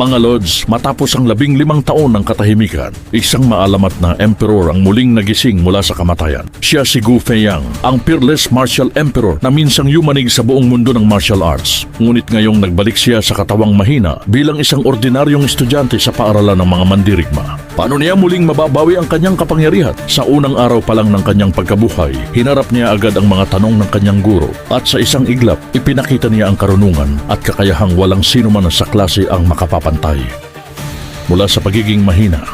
Mga Lods, matapos ang labing limang taon ng katahimikan, isang maalamat na emperor ang muling nagising mula sa kamatayan. Siya si Gu Feiyang, ang peerless martial emperor na minsang yumanig sa buong mundo ng martial arts. Ngunit ngayong nagbalik siya sa katawang mahina bilang isang ordinaryong estudyante sa paaralan ng mga mandirigma. Paano niya muling mababawi ang kanyang kapangyarihan? Sa unang araw pa lang ng kanyang pagkabuhay, hinarap niya agad ang mga tanong ng kanyang guro at sa isang iglap, ipinakita niya ang karunungan at kakayahang walang sino man sa klase ang makapapantay. Mula sa pagiging mahina,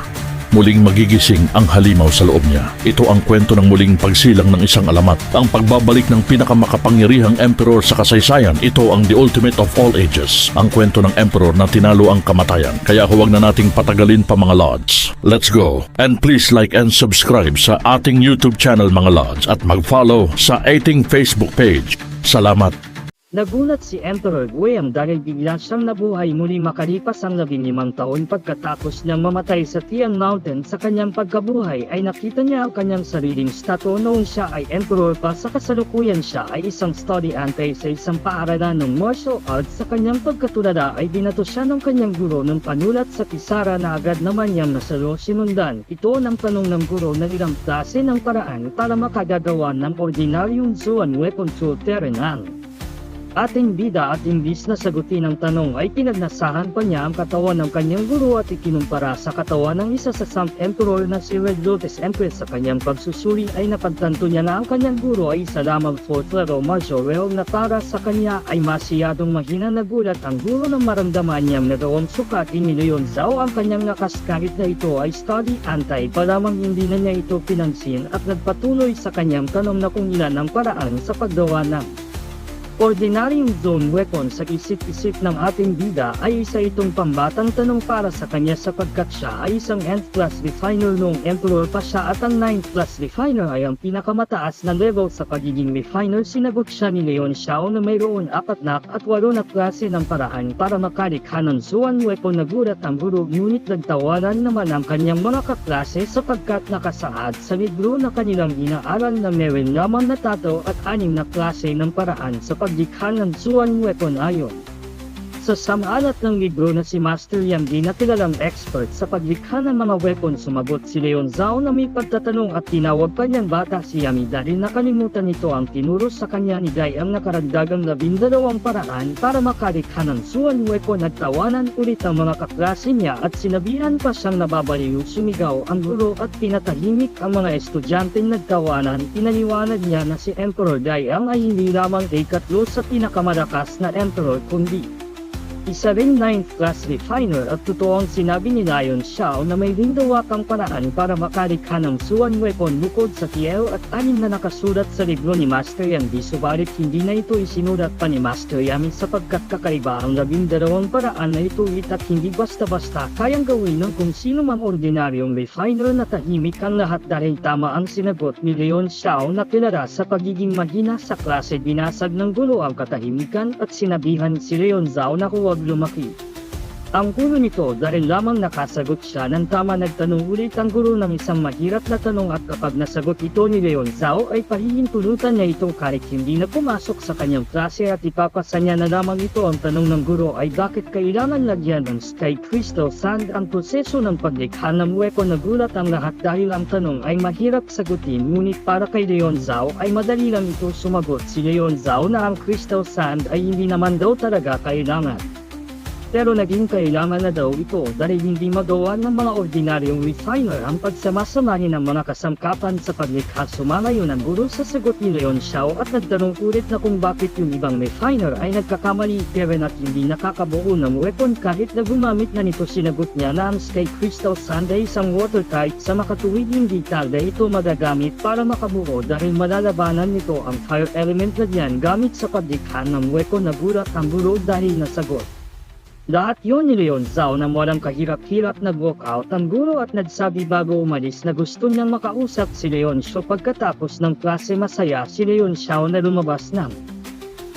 muling magigising ang halimaw sa loob niya. Ito ang kwento ng muling pagsilang ng isang alamat. Ang pagbabalik ng pinakamakapangyarihang emperor sa kasaysayan. Ito ang the ultimate of all ages. Ang kwento ng emperor na tinalo ang kamatayan. Kaya huwag na nating patagalin pa mga lords. Let's go. And please like and subscribe sa ating YouTube channel mga lords at mag-follow sa ating Facebook page. Salamat. Nagulat si Emperor Guiyang dahil bigla siyang nabuhay muli makalipas ang labing limang taon pagkatapos niyang mamatay sa Tian Mountain sa kanyang pagkabuhay ay nakita niya ang kanyang sariling statue noong siya ay Emperor pa sa kasalukuyan siya ay isang studyante sa isang paaralan ng martial arts sa kanyang pagkatulala ay binato siya ng kanyang guro ng panulat sa pisara na agad naman niyang nasalo sinundan. Ito ng tanong ng guro na ilang klase ng paraan para makagagawa ng ordinaryong Zuan weapon tool Terenan. Ating bida at imbis na sagutin ang tanong ay pinagnasahan pa niya ang katawan ng kanyang guro at ikinumpara sa katawan ng isa sa Sam Emperor na si Red Lotus Empress sa kanyang pagsusuri ay napagtanto niya na ang kanyang guro ay isa lamang fourth level martial na para sa kanya ay masyadong mahina na gulat ang guro na maramdaman niyang nagawang sukatin ni Leon Zhao ang kanyang nakas kahit na ito ay study antay pa lamang hindi na niya ito pinansin at nagpatuloy sa kanyang tanong na kung ilan ang paraan sa paggawa ng Ordinaryong zone weapon sa isip-isip ng ating bida ay isa itong pambatang tanong para sa kanya sapagkat siya ay isang nth class refiner noong emperor pa siya at ang 9th class refiner ay ang pinakamataas na level sa pagiging refiner. Sinagot siya ni Leon Xiao na mayroon apat at walo na klase ng paraan para makalikha ng zuan weapon na gulat ang guro ngunit nagtawanan naman ang kanyang mga kaklase sapagkat nakasaad sa libro na kanilang inaaral na meron lamang na tato at anim na klase ng paraan sa paglikha ng zuan weapon ayon. Sa samalat ng libro na si Master Yang Di na kilalang expert sa paglikha ng mga weapon sumagot si Leon Zhao na may pagtatanong at tinawag pa niyang bata si Yami dahil nakalimutan nito ang tinuro sa kanya ni Dai ang nakaragdagang labindalawang paraan para makalikha ng suwan weapon at tawanan ulit ang mga kaklase niya at sinabihan pa siyang nababaliw sumigaw ang guro at pinatahimik ang mga estudyanteng nagtawanan. Pinaliwanag niya na si Emperor Dai ang ay hindi lamang ikatlo sa pinakamalakas na Emperor kundi isa ring 9th class refiner at totoong sinabi ni Lion Xiao na may lindawakang paraan para makalikha ng suwan weapon bukod sa TL at anim na nakasulat sa libro ni Master Yang di subalit hindi na ito isinulat pa ni Master Yami sapagkat kakaiba ang labindalawang paraan na ito at hindi basta-basta kayang gawin ng kung sino mang ordinaryong refiner na tahimik ang lahat dahil tama ang sinagot ni Leon Xiao na kilala sa pagiging mahina sa klase binasag ng gulo ang katahimikan at sinabihan si Leon Zhao na huwag lumaki. Ang guro nito dahil lamang nakasagot siya ng tama nagtanong ulit ang guro ng isang mahirap na tanong at kapag nasagot ito ni Leon Zhao ay pahihintulutan niya itong kahit hindi na pumasok sa kanyang klase at ipapasa niya na lamang ito ang tanong ng guro ay bakit kailangan lagyan ng Sky Crystal Sand ang proseso ng paglikha ng weapon na gulat ang lahat dahil ang tanong ay mahirap sagutin ngunit para kay Leon Zhao ay madali lang ito sumagot si Leon Zhao na ang Crystal Sand ay hindi naman daw talaga kailangan. Pero naging kailangan na daw ito dahil hindi magawa ng mga ordinaryong refiner ang pagsamasamahin ng mga kasamkapan sa paglikha. Sumangayon ang guro sa sagot ni Leon Xiao at nagtanong ulit na kung bakit yung ibang refiner ay nagkakamali. Kevin at hindi nakakabuo ng weapon kahit na gumamit na nito sinagot niya na ang Sky Crystal Sand ay isang watertight sa makatuwid. Hindi talda ito magagamit para makabuo dahil malalabanan nito ang fire element na diyan gamit sa paglikha ng weapon na gulat ang guro dahil nasagot. Lahat yon ni Leon Zhao na walang kahirap-hirap nag-walk out ang guro at nagsabi bago umalis na gusto niyang makausap si Leon Xiao pagkatapos ng klase masaya si Leon Xiao na lumabas ng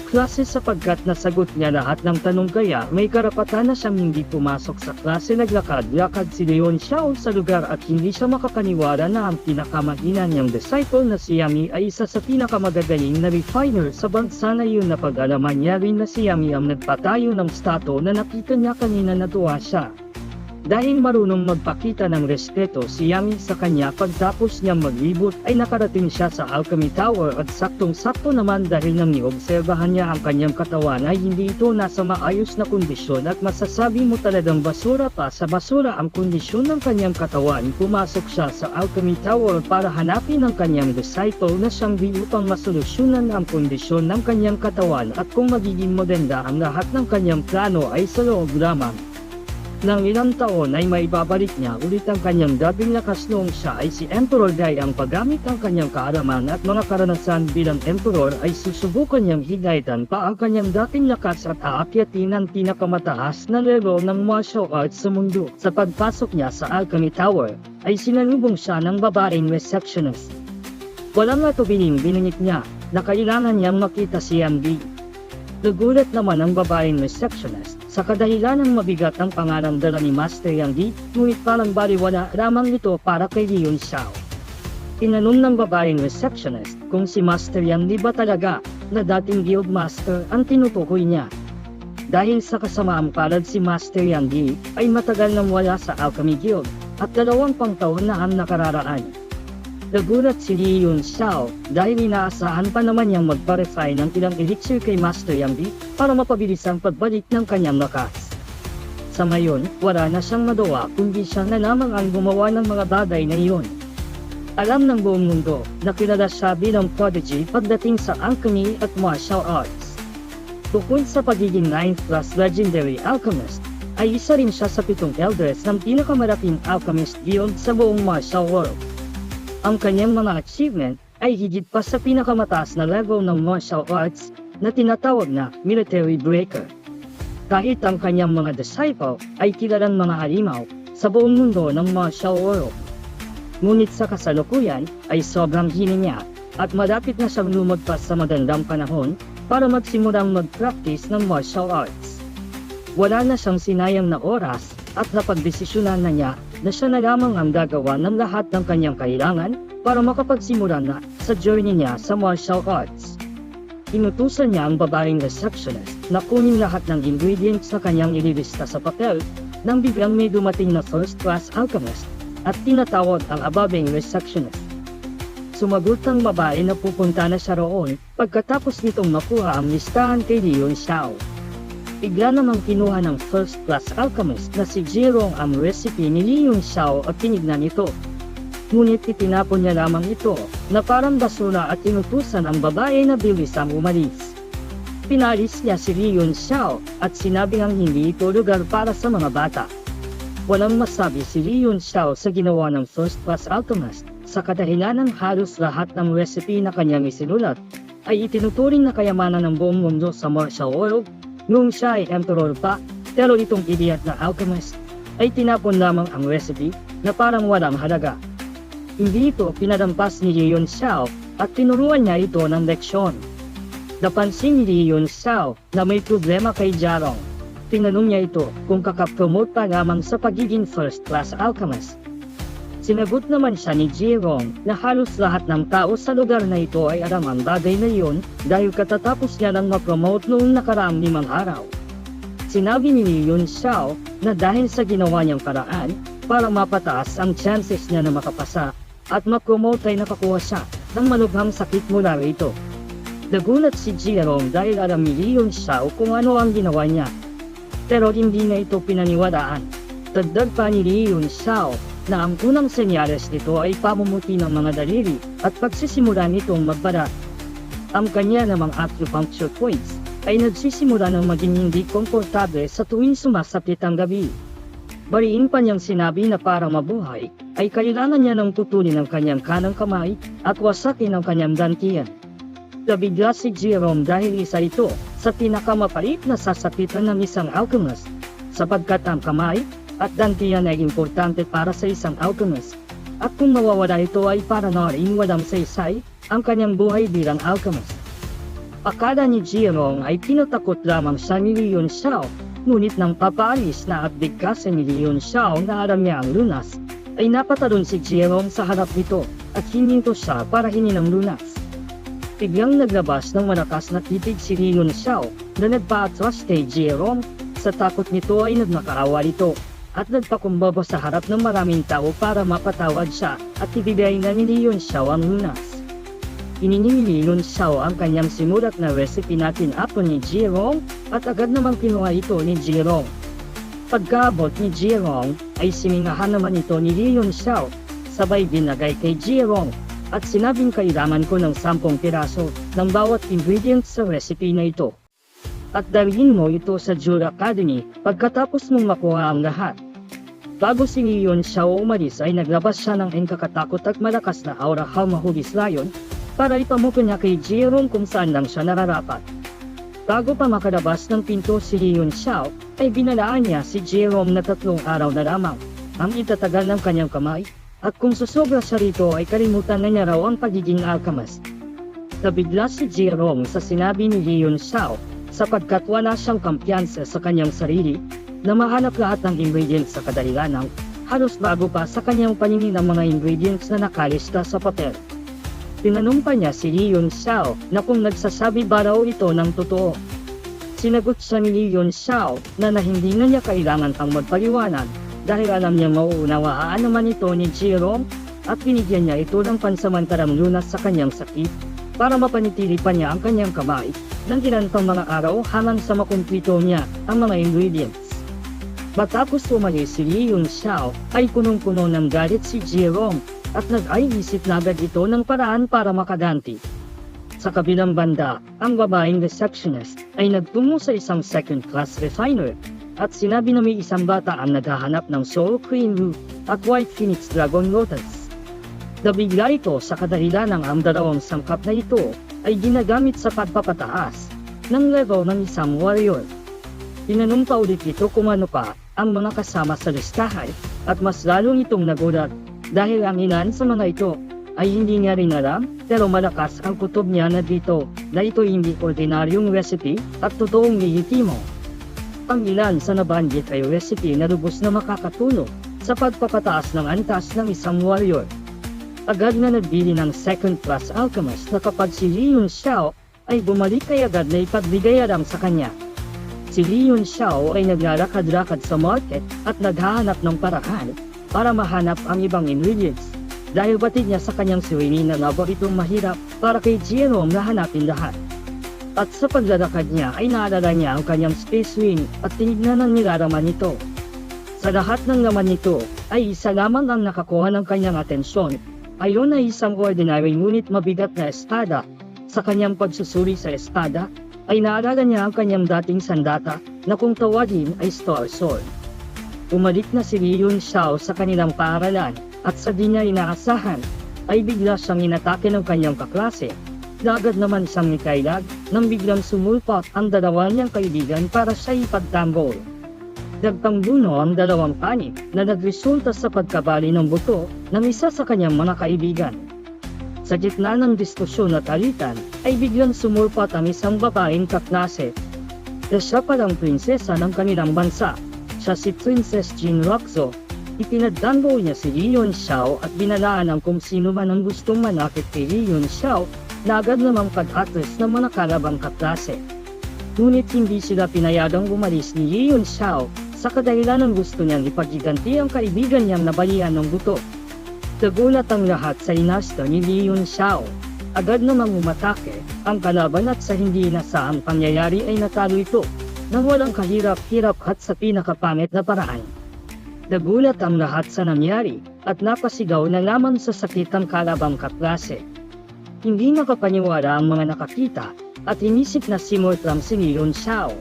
klase sapagkat nasagot niya lahat ng tanong kaya may karapatan na siyang hindi pumasok sa klase naglakad-lakad si Leon Xiao sa lugar at hindi siya makakaniwala na ang pinakamahina niyang disciple na si Yami ay isa sa pinakamagagaling na refiner sa bansa na yun na pag-alaman niya rin na si Yami ang nagpatayo ng stato na nakita niya kanina natuwa siya. Dahil marunong magpakita ng respeto si Yami sa kanya pagtapos niyang maglibot ay nakarating siya sa Alchemy Tower at saktong-sakto naman dahil nang niobserbahan niya ang kanyang katawan ay hindi ito nasa maayos na kondisyon at masasabi mo talagang basura pa sa basura ang kondisyon ng kanyang katawan. Pumasok siya sa Alchemy Tower para hanapin ang kanyang disciple na siyang di upang masolusyonan ang kondisyon ng kanyang katawan at kung magiging maganda ang lahat ng kanyang plano ay sa loob lamang. Nang ilang taon ay maibabalik niya ulit ang kanyang dating lakas noong siya ay si Emperor Dai ang paggamit ng kanyang kaaraman at mga karanasan bilang Emperor ay susubukan niyang higaitan pa ang kanyang dating lakas at aakyatin ang pinakamataas na level ng martial arts sa mundo. Sa pagpasok niya sa Alchemy Tower, ay sinalubong siya ng babaeng receptionist. Walang atubiling biningit niya na kailangan niyang makita si MD. Nagulat naman ang babaeng receptionist sa kadahilan ng mabigat ang pangarang dala ni Master Yang Di, ngunit parang baliwala lamang ito para kay Leon Xiao. Tinanong ng babaeng receptionist kung si Master Yang Di ba talaga na dating guild master ang tinutukoy niya. Dahil sa kasamaang palad si Master Yang Di ay matagal nang wala sa Alchemy Guild at dalawang pang taon na ang nakararaan. Nagulat si Lee Yun Xiao dahil inaasahan pa naman niyang magpa-refine ng ilang elixir kay Master Yambi para mapabilis ang pagbalik ng kanyang lakas. Sa ngayon, wala na siyang magawa kundi siya na lamang ang gumawa ng mga bagay na iyon. Alam ng buong mundo na kilala siya bilang prodigy pagdating sa alchemy at martial arts. Bukod sa pagiging 9th class legendary alchemist, ay isa rin siya sa pitong elders ng pinakamalaking alchemist guild sa buong martial world. Ang kanyang mga achievement ay higit pa sa pinakamataas na level ng martial arts na tinatawag na military breaker. Kahit ang kanyang mga disciple ay kilalang mga halimaw sa buong mundo ng martial world. Ngunit sa kasalukuyan ay sobrang hini niya at malapit na siyang lumagpas sa magandang panahon para magsimulang mag-practice ng martial arts. Wala na siyang sinayang na oras at napagdesisyonan na niya na siya na lamang ang gagawa ng lahat ng kanyang kailangan para makapagsimula na sa journey niya sa martial arts. Inutusan niya ang babaeng receptionist na kunin lahat ng ingredients na kanyang ililista sa papel nang biglang may dumating na first class alchemist at tinatawag ang ababeng receptionist. Sumagot ang babae na pupunta na siya roon pagkatapos nitong makuha ang listahan kay Leon Xiao. Bigla namang kinuha ng first class alchemist na si Jirong ang recipe ni Leon Xiao at tinignan ito. Ngunit itinapon niya lamang ito na parang basura at inutusan ang babae na bilis ang umalis. Pinalis niya si Leon Xiao at sinabing ang hindi ito lugar para sa mga bata. Walang masabi si Leon Xiao sa ginawa ng first class alchemist sa kadahilan ng halos lahat ng recipe na kanyang isinulat ay itinuturing na kayamanan ng buong mundo sa martial world Nung siya ay emperor pa, pero itong idiot na alchemist ay tinapon lamang ang recipe na parang walang halaga. Hindi ito pinadampas ni Leon Xiao at tinuruan niya ito ng leksyon. Napansin ni Leon Xiao na may problema kay Jarong. Tinanong niya ito kung kakapromote pa lamang sa pagiging first class alchemist. Sinagot naman siya ni Jerome na halos lahat ng tao sa lugar na ito ay alam ang bagay na iyon dahil katatapos niya lang ma-promote noong nakaraang limang araw. Sinabi ni Yun Xiao na dahil sa ginawa niyang paraan para mapataas ang chances niya na makapasa at ma-promote ay nakakuha siya ng malubhang sakit mula rito. Nagulat si Jerome dahil alam ni Leon Xiao kung ano ang ginawa niya. Pero hindi na ito pinaniwalaan. Dagdag pa ni Leon Xiao na ang unang senyales nito ay pamumuti ng mga daliri at pagsisimula nitong magbara. Ang kanya namang acupuncture points ay nagsisimula ng maging hindi komportable sa tuwing sumasapit ang gabi. Bariin pa niyang sinabi na para mabuhay, ay kailangan niya ng putulin ang kanyang kanang kamay at wasakin ang kanyang dantiyan. Nabigla si Jerome dahil isa ito sa pinakamapalit na sasapitan ng isang alchemist, sapagkat ang kamay at dantiyan ay importante para sa isang alchemist. At kung mawawala ito ay para na rin walang saysay ang kanyang buhay bilang alchemist. Akala ni Jirong ay tinatakot lamang siya ni Leon Xiao, ngunit nang papaalis na at bigkasan ni Leon Xiao na alam niya ang lunas, ay napatalon si Jirong sa harap nito at hininto siya para hingin ang lunas. Biglang naglabas ng malakas na titig si Leon Xiao na nagpa-atras kay Jirong, sa takot nito ay nagnakaawa ito at nagpakumbaba sa harap ng maraming tao para mapatawad siya at ibigay na ni Leon Xiao ang lunas. Iningi ni Leon Xiao ang kanyang simulat na recipe na tinapon ni Jirong at agad namang kinuha ito ni Jirong. Pagkaabot ni Jirong ay siningahan naman ito ni Leon Xiao, sabay binagay kay Jirong at sinabing kailangan ko ng 10 piraso ng bawat ingredient sa recipe na ito. At dalhin mo ito sa Jura Academy pagkatapos mong makuha ang lahat. Bago si Leon Xiao umalis ay naglabas siya ng engkakatakot at malakas na aura hamahulis layon para ipamuko niya kay Jerome kung saan lang siya nararapat. Bago pa makalabas ng pinto si Leon Xiao, ay binalaan niya si Jerome na tatlong araw na lamang ang itatagal ng kanyang kamay at kung susobra siya rito ay kalimutan na niya raw ang pagiging alchemist. Nabigla si Jerome sa sinabi ni Leon Xiao sapagkat wala siyang kampiyansa sa kanyang sarili na mahanap lahat ng ingredients sa kadalilanang halos bago pa sa kanyang paningin ang mga ingredients na nakalista sa papel. Tinanong pa niya si Leon Xiao na kung nagsasabi ba raw ito ng totoo. Sinagot siya ni Leon Xiao na na hindi na niya kailangan pang magpaliwanag dahil alam niya mauunawaan naman ito ni Jerome at binigyan niya ito ng pansamantalang lunas sa kanyang sakit para mapanitili pa niya ang kanyang kamay ng ginantang mga araw hanggang sa makumpleto niya ang mga ingredients. Matapos umalis si Leon Xiao ay punong-puno ng galit si Jerome at nag-ayisip na agad ito ng paraan para makaganti. Sa kabilang banda, ang babaeng receptionist ay nagtungo sa isang second-class refiner at sinabi na may isang bata ang naghahanap ng Soul Cream Root at White Phoenix Dragon Lotus. Nabigla ito sa kadahilan ng ang dalawang sangkap na ito ay ginagamit sa pagpapataas ng level ng isang warrior. Tinanong pa ulit ito kung ano pa ang mga kasama sa listahan at mas lalong itong nagulat dahil ang ilan sa mga ito ay hindi niya rin alam pero malakas ang kutob niya na dito na ito hindi ordinaryong recipe at totoong lehitimo. Ang ilan sa nabanggit ay recipe na lubos na makakatulong sa pagpapataas ng antas ng isang warrior. Agad na nagbili ng second class alchemist na kapag si Leon Xiao ay bumalik ay agad na ipagbigay alam sa kanya. Si Leon Xiao ay naglalakad-lakad sa market at naghahanap ng paraan para mahanap ang ibang ingredients. Dahil batid niya sa kanyang siwini na nabor itong mahirap para kay Jerome na hanapin lahat. At sa paglalakad niya ay naalala niya ang kanyang space wing at tinignan ang nilaraman nito. Sa lahat ng laman nito ay isa lamang ang nakakuha ng kanyang atensyon. Ayon ay isang ordinary ngunit mabigat na espada. Sa kanyang pagsusuri sa espada ay naalala niya ang kanyang dating sandata na kung tawagin ay Star Sword. Umalik na si Leon Xiao sa kanilang paaralan at sa di niya inaasahan ay bigla siyang inatake ng kanyang kaklase. Dagad naman siyang nikailag nang biglang sumulpot ang dalawa niyang kaibigan para siya ipagtanggol. Nagpangbuno ang dalawang panik na nagresulta sa pagkabali ng buto ng isa sa kanyang mga kaibigan. Sa gitna ng diskusyon at alitan ay biglang sumulpot ang isang babaeng kaklase. Na siya palang prinsesa ng kanilang bansa. Siya si Princess Jean Roxo. Ipinagdanggol niya si Leon Xiao at binalaan ang kung sino man ang gustong manakit kay Leon Xiao na agad namang pag-atras ng mga kalabang kaklase. Ngunit hindi sila pinayagang umalis ni Leon Xiao sa kadahilan ng gusto niyang ipagiganti ang kaibigan niyang nabalian ng buto. Nagulat ang lahat sa inasta ni Leon Xiao. Agad namang umatake ang kalaban at sa hindi inasaang pangyayari ay natalo ito nang walang kahirap-hirap at sa pinakapangit na paraan. Nagulat ang lahat sa nangyari at napasigaw na lamang sa sakit ang kalabang kaklase. Hindi nakapaniwala ang mga nakakita at inisip na si Mortram si Leon Xiao.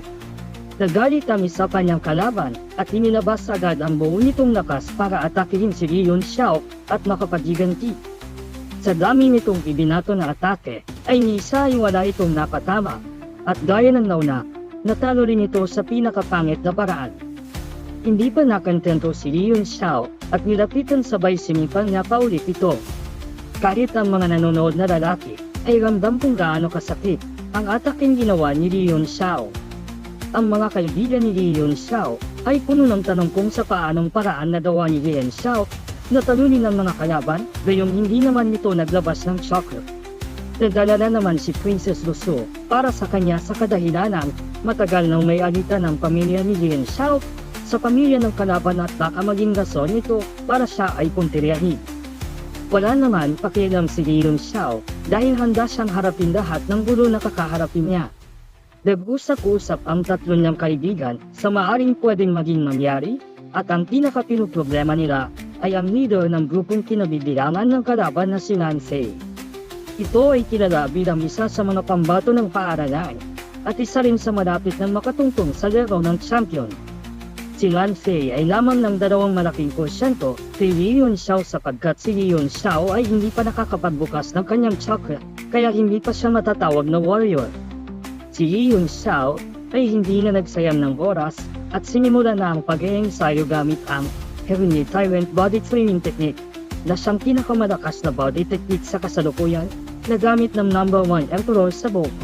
Nagalit ang isa pa niyang kalaban at inilabas agad ang buo nitong lakas para atakihin si Leon Xiao at makapagiganti. Sa dami nitong ibinato na atake ay ni isa ay wala itong napatama at gaya ng nauna, natalo rin ito sa pinakapangit na paraan. Hindi pa nakantento si Leon Xiao at nilapitan sabay sinipan niya paulit ito. Kahit ang mga nanonood na lalaki ay ramdam kung gaano kasakit ang ataking ginawa ni Leon Xiao. Ang mga kaibigan ni Leon Xiao ay puno ng tanong kung sa paanong paraan nagawa ni Leon Xiao na talunin ang mga kalaban, gayong hindi naman nito naglabas ng chakra. Nagdala na naman si Princess Luso para sa kanya sa kadahilanan matagal nang may alitan ng pamilya ni Leon Xiao sa pamilya ng kalaban at baka maging rason nito para siya ay puntiryahin. Wala naman pakialam si Leon Xiao dahil handa siyang harapin lahat ng gulo na kakaharapin niya. Nag-usap-usap ang tatlo niyang kaibigan sa maaring pwedeng maging mangyari at ang pinaka-pinoproblema nila ay ang leader ng grupong kinabibilangan ng kalaban na si Lansei. Ito ay kilala bilang isa sa mga pambato ng paaralan at isa rin sa malapit ng makatungtong sa level ng champion. Si Lansei ay lamang ng dalawang malaking porsyento kay Leon Xiao sapagkat si Leon Xiao ay hindi pa nakakapagbukas ng kanyang chakra kaya hindi pa siya matatawag na warrior. Si Leon Xiao ay hindi na nagsayang ng oras at sinimula na ang pag-iensayo gamit ang Heavenly Tyrant Body Training Technique na siyang pinakamalakas na body technique sa kasalukuyan na gamit ng number 1 emperor sa buong